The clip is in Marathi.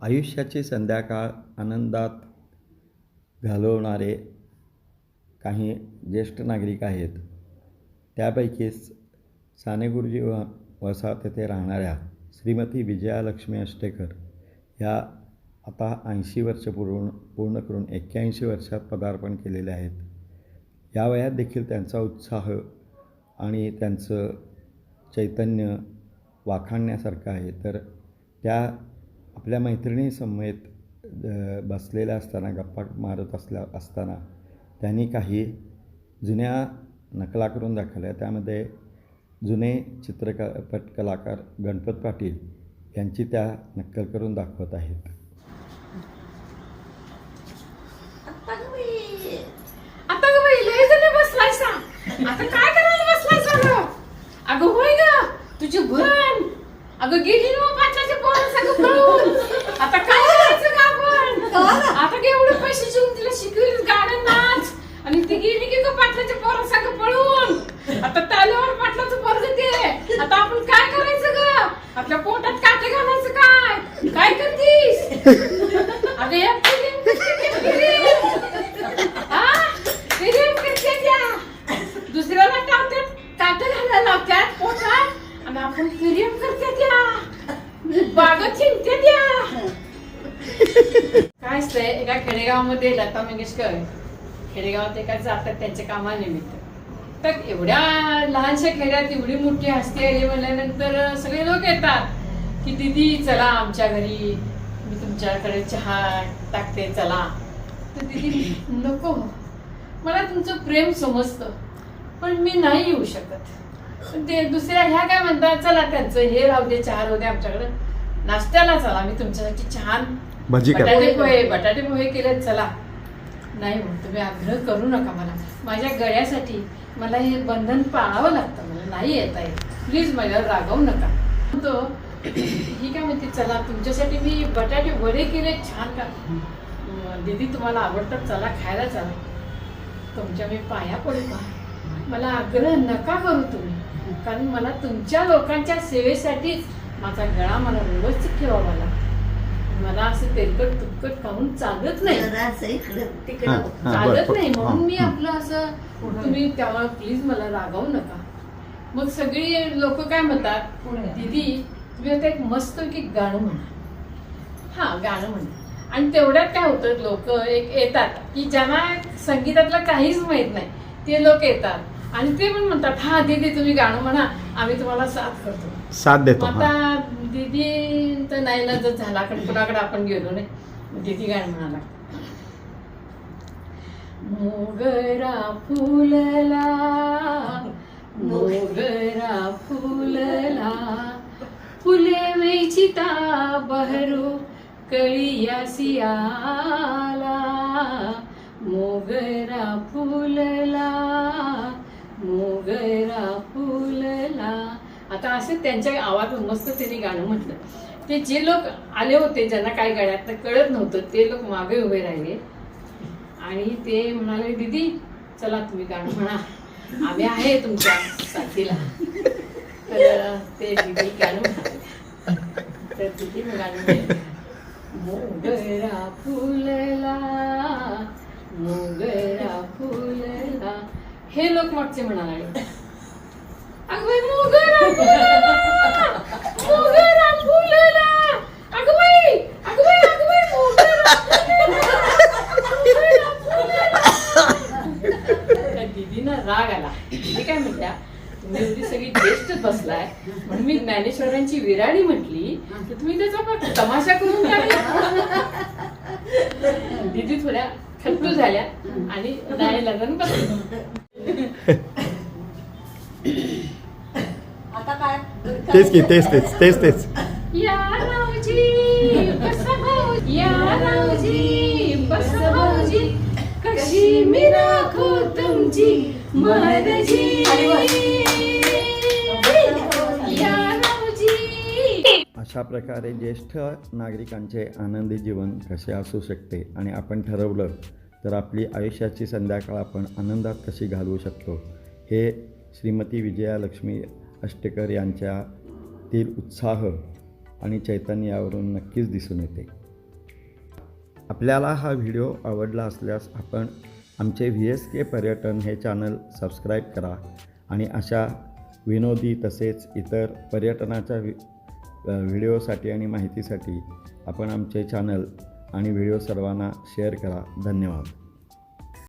आयुष्याची संध्याकाळ आनंदात घालवणारे काही ज्येष्ठ नागरिक आहेत. त्यापैकीच साने गुरुजी व वसाहत येथे राहणाऱ्या श्रीमती विजयालक्ष्मी अष्टेकर ह्या आता ऐंशी वर्ष पूर्ण पूर्ण करून एक्क्याऐंशी वर्षात पदार्पण केलेले आहेत. या वयात देखील त्यांचा उत्साह आणि त्यांचं चैतन्य वाखाणण्यासारखं आहे. तर त्या आपल्या मैत्रिणीसमवेत बसलेल्या असताना गप्पा मारत असल्या असताना त्यांनी काही जुन्या नकला करून दाखवल्या. त्यामध्ये जुने चित्रक पट कलाकार गणपत पाटील यांची त्या नक्कल करून दाखवत आहेत आता ग बाई. आता ग बाई लय जण बसलायसा आता काय करायला बसलायसा ग अगं होय ग तुझी बहीण अगं गेली ना पाटलाच्या पोरं सगळं पळून आता काय करायचं का आपण आता केवढे पैसे देऊन तिला शिकवलीस गाणं नाच आणि ती गेली की तो पाटलाच्या पोरं सगळं पळून आता ताल्यावर पाटलाचं पोरग ते आता आपण काय करायचं ग आपल्या पोटात काटे घालायचं काय काय करतीस अगं या फिल्म करते ते फिल्म. हा? फिल्म करते त्या. दुसऱ्याला टाकतात काट घालायला लावतात पोटात आणि आपण फिल्म करते त्या बाग चिंते त्या काय असतंय? एका खेडेगावामध्ये लता मंगेशकर. खेडेगावात एका जातात त्यांच्या कामानिमित्त. तर एवढ्या लहानशा खेड्यात एवढी मोठी हस्ती आली म्हणल्यानंतर सगळे लोक येतात की दीदी चला आमच्या घरी. मी तुमच्याकडे चहा टाकते चला. तर दीदी नको. मला तुमचं प्रेम समजतं पण मी नाही येऊ शकत. पण ते दुसऱ्या ह्या काय म्हणतात? चला त्यांचं हे राहू दे चहा राहू दे आमच्याकडे. नाश्त्याला चला मी तुमच्यासाठी छान भजी. बटाटे पोहे बटाटे पोहे केले चला. नाही हो तुम्ही आग्रह करू नका मला. माझ्या गळ्यासाठी मला हे बंधन पाळावं लागतं मला नाही येता येत. प्लीज माझ्यावर रागवू नका. तो ही काय म्हणते चला. तुमच्यासाठी मी बटाटे वडे केले छान का? दीदी तुम्हाला आवडतात चला खायला चला. तुमच्या मी पाया पडू का? मला आग्रह नका करू तुम्ही. कारण मला तुमच्या लोकांच्या सेवेसाठीच माझा गळा मला व्यवस्थित ठेवावा लागतो मला असं तेलकट तुपकट खाऊन चालत नाही. जरासं इकडं तिकडं. चालत नाही. म्हणून मी आपलं असं तुम्ही तेव्हा प्लीज मला रागावू नका. मग सगळी लोक काय म्हणतात? दीदी तुम्ही आता एक मस्त की गाणं म्हणा. हा गाणं म्हणा. आणि तेवढ्यात काय होतं? लोक एक येतात की ज्यांना संगीतातलं काहीच माहीत नाही ते लोक येतात. आणि ते पण म्हणतात हा दीदी तुम्ही गाणं म्हणा. आम्ही तुम्हाला साथ करतो. साथ देतो आता हां. दीदी तर नाही ना जर झाला कारण कुणाकडे आपण गेलो नाही. मग दीदी गाणं म्हणाला? मोगरा फुलला मोगरा फुलला फुले वेचिता बहरू कळियासी आला मोगरा फुलला आता असे त्यांच्या आवाज मस्त त्यांनी गाणं म्हटलं. ते जे लोक आले होते ज्यांना काय गाण्यात कळत नव्हतं. ते लोक मागे उभे राहिले. आणि ते म्हणाले दीदी चला तुम्ही गाणं म्हणा. आम्ही आहे तुमच्या साथीला. तर ते दीदी गाणं म्हणाले. तर दिदी गाणं मोगरा फुलला मोगरा फुलला. हे लोक मागचे म्हणाले. राग आला. दीदी काय म्हणत्या तुम्ही एवढी सगळी ज्येष्ठ बसलाय म्हणून मी ज्ञानेश्वरांची विराडी म्हटली तर तुम्ही त्याचा तमाशा करून टाकला दीदी थोड्या खट्टू झाल्या आणि नाही लग्न बसले. तेच की तेच तेच तेच तेच या रावजी बस भाऊजी या रावजी बस भाऊजी कशी मी राखू तुमची मर्जी या रावजी अशा प्रकारे ज्येष्ठ नागरिकांचे आनंदी जीवन कसे असू शकते आणि आपण ठरवलं तर आपली आयुष्याची संध्याकाळ आपण आनंदात कशी घालवू शकतो हे श्रीमती विजयालक्ष्मी अष्टेकर यांच्यातील उत्साह आणि चैतन्य यावरून नक्कीच दिसून येते. आपल्याला हा व्हिडिओ आवडला असल्यास आपण आमचे व्ही एस के पर्यटन हे चॅनल सबस्क्राईब करा आणि अशा विनोदी तसेच इतर पर्यटनाच्या वि व्हिडिओसाठी आणि माहितीसाठी आपण आमचे चॅनल आणि व्हिडिओ सर्वांना शेअर करा. धन्यवाद.